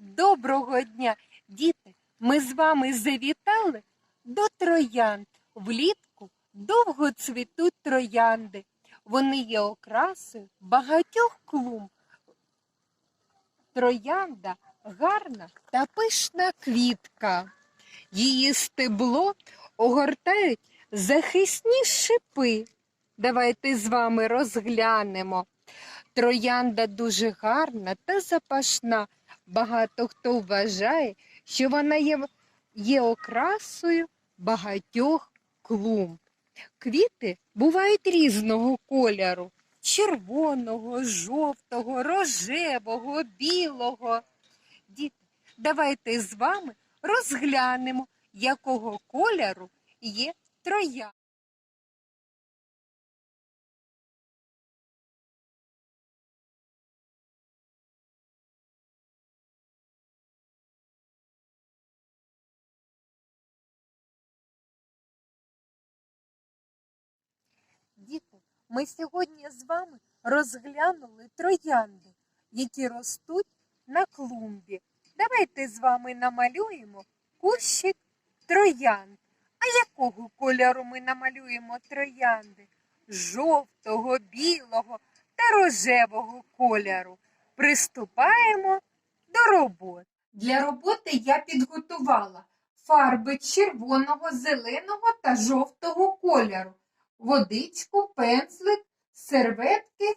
Доброго дня, діти! Ми з вами завітали до троянд. Влітку довго цвітуть троянди. Вони є окрасою багатьох клумб. Троянда гарна та пишна квітка. Її стебло огортають захисні шипи. Давайте з вами розглянемо. Троянда дуже гарна та запашна. Багато хто вважає, що вона є, є окрасою багатьох клумб. Квіти бувають різного кольору: червоного, жовтого, рожевого, білого. Діти, давайте з вами розглянемо, якого кольору є троянда. Ми сьогодні з вами розглянули троянди, які ростуть на клумбі. Давайте з вами намалюємо кущик троянд. А якого кольору ми намалюємо троянди? Жовтого, білого та рожевого кольору. Приступаємо до роботи. Для роботи я підготувала фарби червоного, зеленого та жовтого кольору водичку, пензлик, серветки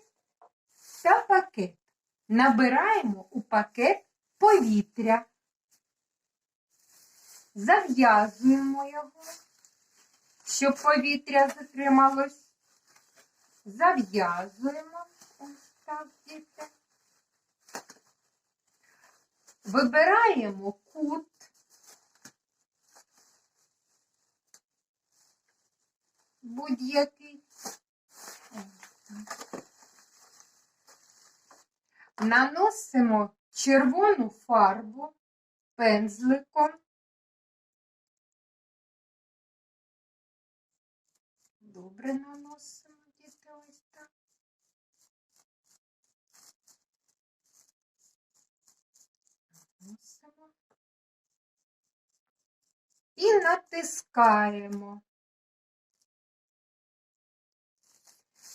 та пакет. Набираємо у пакет повітря. Зав'язуємо його, щоб повітря затрималось. Зав'язуємо. Ось так, діти. Вибираємо кут. Будь-який. Наносимо червону фарбу пензликом. Добре наносимо діти ось так. Наносимо. І натискаємо.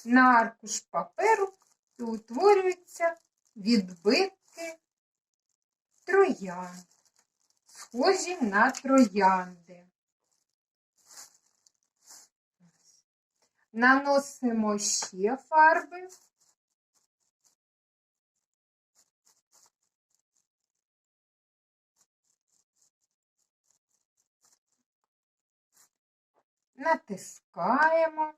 На аркуш паперу і утворюються відбитки троянд, схожі на троянди. Наносимо ще фарби. Натискаємо.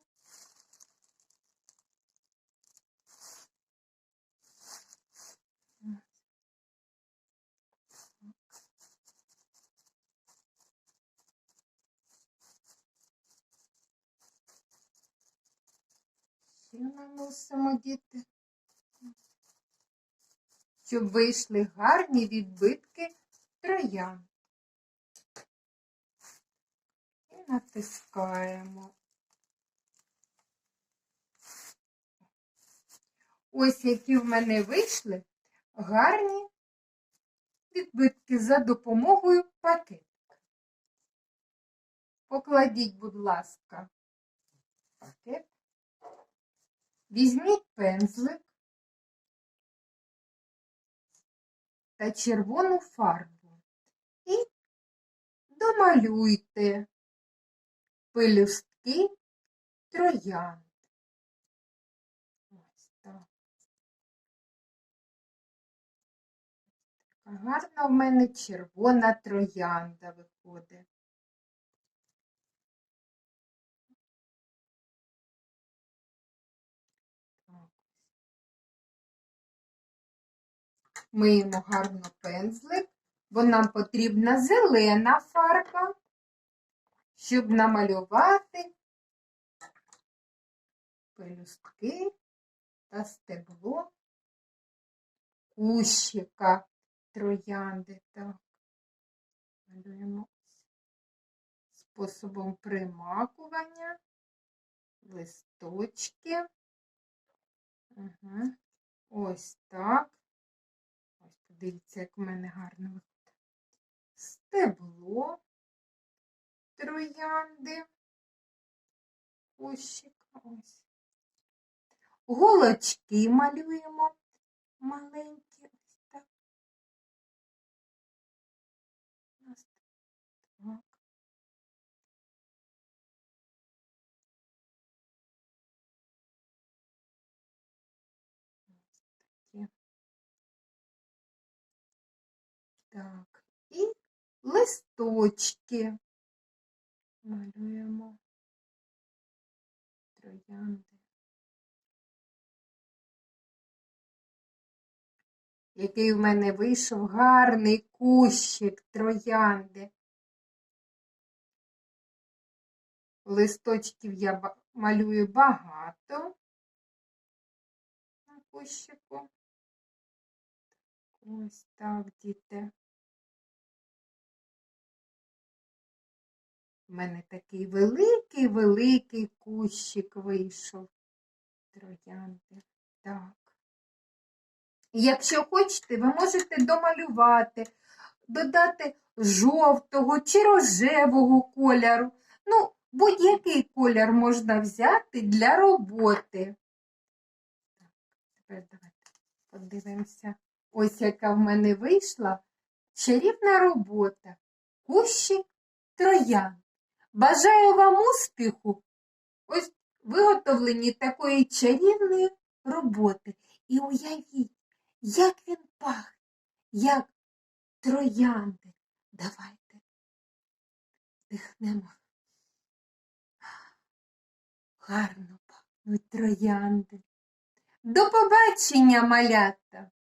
Ще наносимо діти, щоб вийшли гарні відбитки троян. І натискаємо. Ось які в мене вийшли гарні відбитки за допомогою пакетика. Покладіть, будь ласка, пакет. Візьміть пензлик та червону фарбу і домалюйте пелюстки троянд. Ось гарна в мене червона троянда виходить. Миємо гарно пензлик, бо нам потрібна зелена фарба, щоб намалювати пелюстки та стебло кущика троянди. Так, малюємо способом примакування, листочки. Угу. Ось так. Дивіться, як в мене гарно виходить. Стебло троянди. Кущик ось. Голочки малюємо листочки малюємо троянди. Який в мене вийшов гарний кущик троянди. Листочків я малюю багато на кущику. Ось так, діти. У мене такий великий-великий кущик вийшов. Троянди. Так. Якщо хочете, ви можете домалювати, додати жовтого чи рожевого кольору. Ну, будь-який колір можна взяти для роботи. Так, тепер давайте подивимося. Ось яка в мене вийшла чарівна робота. Кущик троян. Бажаю вам успіху ось виготовленні такої чарівної роботи. І уявіть, як він пахне, як троянди. Давайте дихнемо. Гарно пахнуть троянди. До побачення, малята!